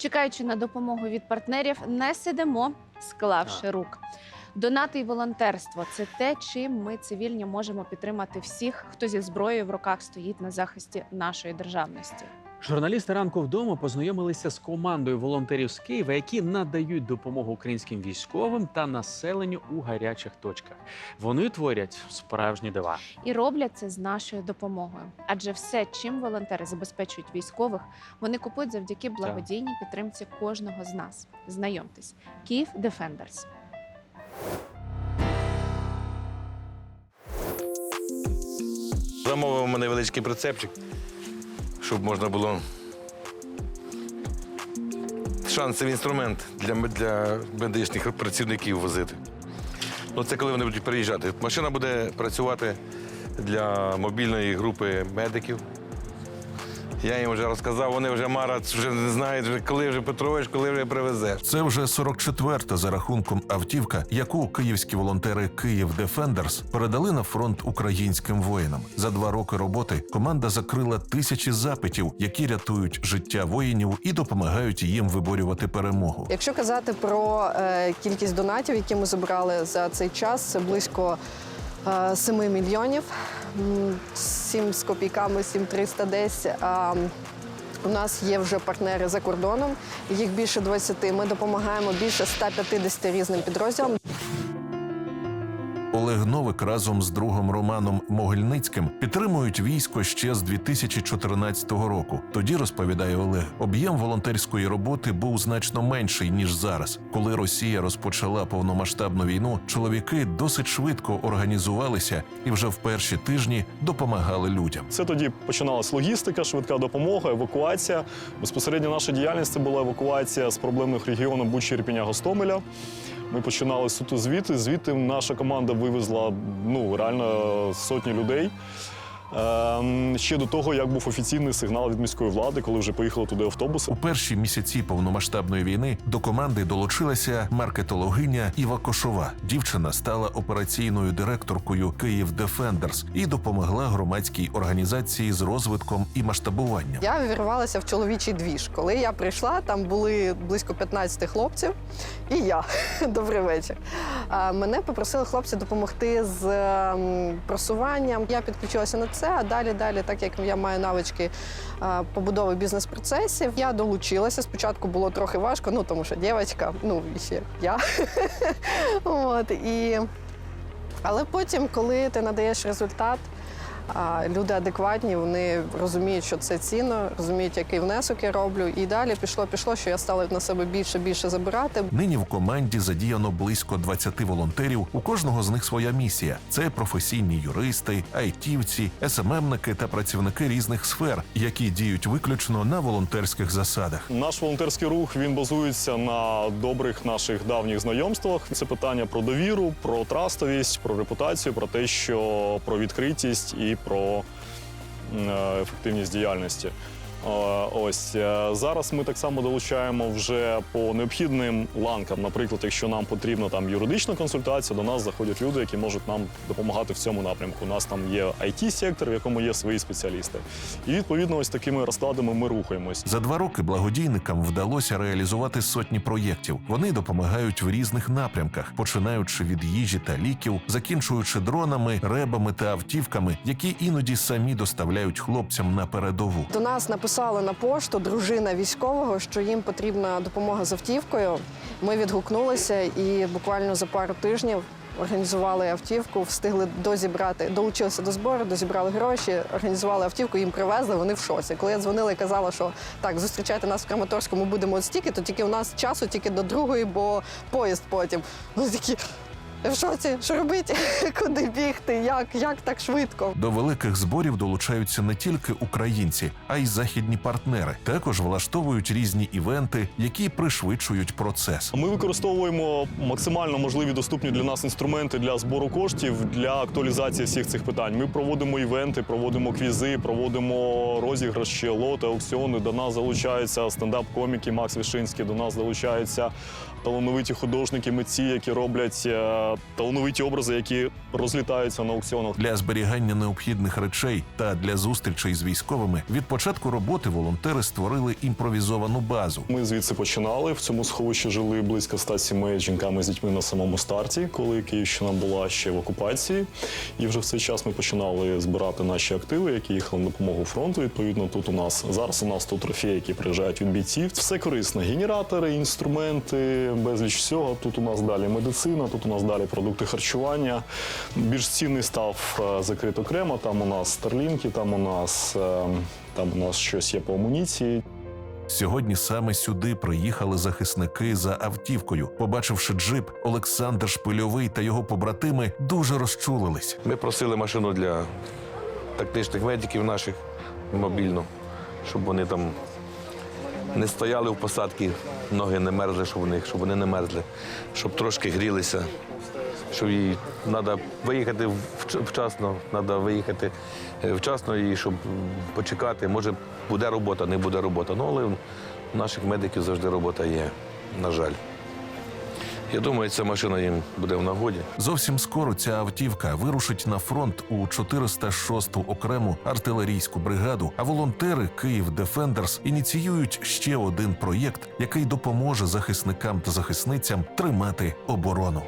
Чекаючи на допомогу від партнерів, не сидимо, склавши рук. Донати і волонтерство це те, чим ми цивільні можемо підтримати всіх, хто зі зброєю в руках стоїть на захисті нашої державності. Журналісти ранку вдома познайомилися з командою волонтерів з Києва, які надають допомогу українським військовим та населенню у гарячих точках. Вони творять справжні дива. І роблять це з нашою допомогою. Адже все, чим волонтери забезпечують військових, вони купують завдяки благодійній підтримці кожного з нас. Знайомтесь, Київ Defenders. Замовив мене невеличкий прицепчик, щоб можна було. Шансовий інструмент для, для медичних працівників возити. Ну, це коли вони будуть переїжджати. Машина буде працювати для мобільної групи медиків. Я їм вже розказав, вони вже Мара вже не знають, вже коли вже Петрович, коли вже привезеш. Це вже 44-та за рахунком автівка, яку київські волонтери Київ Дефендерс передали на фронт українським воїнам. За два роки роботи команда закрила тисячі запитів, які рятують життя воїнів і допомагають їм виборювати перемогу. Якщо казати про е, кількість донатів, які ми зібрали за цей час, це близько е, 7 мільйонів, 7 з копійками, 7300 десь. У нас є вже партнери за кордоном, їх більше 20. Ми допомагаємо більше 150 різним підрозділам. Олег Новик разом з другом Романом Могильницьким підтримують військо ще з 2014 року. Тоді розповідає Олег, об'єм волонтерської роботи був значно менший ніж зараз. Коли Росія розпочала повномасштабну війну, чоловіки досить швидко організувалися і вже в перші тижні допомагали людям. Це тоді починалась логістика, швидка допомога, евакуація. Безпосередньо наша діяльність це була евакуація з проблемних регіонів Бучі, Ірпіня, Гостомеля. Ми починали суто звідти. Звідти наша команда вивезла ну реально сотні людей. Ем, ще до того, як був офіційний сигнал від міської влади, коли вже поїхали туди автобуси. У перші місяці повномасштабної війни до команди долучилася маркетологиня Іва Кошова. Дівчина стала операційною директоркою Київ Дефендерс і допомогла громадській організації з розвитком і масштабуванням. Я вірвалася в чоловічий двіж. Коли я прийшла, там були близько 15 хлопців, і я. Добрий вечір. Мене попросили хлопці допомогти з ем, просуванням. Я підключилася на це, а далі, далі, так як я маю навички побудови бізнес-процесів, я долучилася. Спочатку було трохи важко, ну тому що дівчинка, ну і ще я. От, і... Але потім, коли ти надаєш результат, а люди адекватні, вони розуміють, що це цінно, розуміють, який внесок я роблю. І далі пішло, пішло, що я стала на себе більше більше забирати. Нині в команді задіяно близько 20 волонтерів. У кожного з них своя місія: це професійні юристи, айтівці, СММники та працівники різних сфер, які діють виключно на волонтерських засадах. Наш волонтерський рух він базується на добрих наших давніх знайомствах. Це питання про довіру, про трастовість, про репутацію, про те, що про відкритість і про е, ефективність діяльності. Е, Ось е, зараз ми так само долучаємо вже по необхідним ланкам. Наприклад, якщо нам потрібна там юридична консультація, до нас заходять люди, які можуть нам допомагати в цьому напрямку. У нас там є it сектор в якому є свої спеціалісти. І відповідно, ось такими розкладами ми рухаємось. За два роки благодійникам вдалося реалізувати сотні проєктів. Вони допомагають в різних напрямках, починаючи від їжі та ліків, закінчуючи дронами, ребами та автівками, які іноді самі доставляють хлопцям на передову. До нас написали на пошту дружина військового, що їм потрібна допомога з автівкою. Ми відгукнулися і буквально за пару тижнів. Організували автівку, встигли дозібрати, долучилися до збору, дозібрали гроші, організували автівку, їм привезли. Вони в шоці. Коли я дзвонила і казала, що так, зустрічайте нас в Краматорську, ми будемо от стільки, то тільки у нас часу тільки до другої, бо поїзд потім. Вони такі. В шоці, що робити? Куди бігти? Як? Як так швидко? До великих зборів долучаються не тільки українці, а й західні партнери. Також влаштовують різні івенти, які пришвидшують процес. Ми використовуємо максимально можливі доступні для нас інструменти для збору коштів для актуалізації всіх цих питань. Ми проводимо івенти, проводимо квізи, проводимо розіграші, лоти, аукціони. До нас залучаються стендап-коміки Макс Вішинський. До нас залучаються талановиті художники, митці, які роблять е, талановиті образи, які розлітаються на аукціонах. Для зберігання необхідних речей та для зустрічей з військовими від початку роботи волонтери створили імпровізовану базу. Ми звідси починали. В цьому сховищі жили близько ста сімей з жінками з дітьми на самому старті, коли Київщина була ще в окупації. І вже в цей час ми починали збирати наші активи, які їхали на допомогу фронту. Відповідно, тут у нас зараз у нас тут трофеї, які приїжджають від бійців. Все корисне: генератори, інструменти, безліч всього. Тут у нас далі медицина, тут у нас далі продукти харчування. Більш цінний став е, закрит окремо. Там у нас старлінки, там у нас е, там у нас щось є по амуніції. Сьогодні саме сюди приїхали захисники за автівкою. Побачивши джип, Олександр Шпильовий та його побратими дуже розчулились. Ми просили машину для тактичних медиків наших мобільну, щоб вони там не стояли в посадці, ноги не мерзли, щоб вони, щоб вони не мерзли, щоб трошки грілися. Що їй треба виїхати вчасно, треба виїхати е, вчасно і щоб почекати. Може, буде робота, не буде робота. Ну, але у наших медиків завжди робота є, на жаль. Я думаю, ця машина їм буде в нагоді. Зовсім скоро ця автівка вирушить на фронт у 406-ту окрему артилерійську бригаду. А волонтери Київ Дефендерс ініціюють ще один проєкт, який допоможе захисникам та захисницям тримати оборону.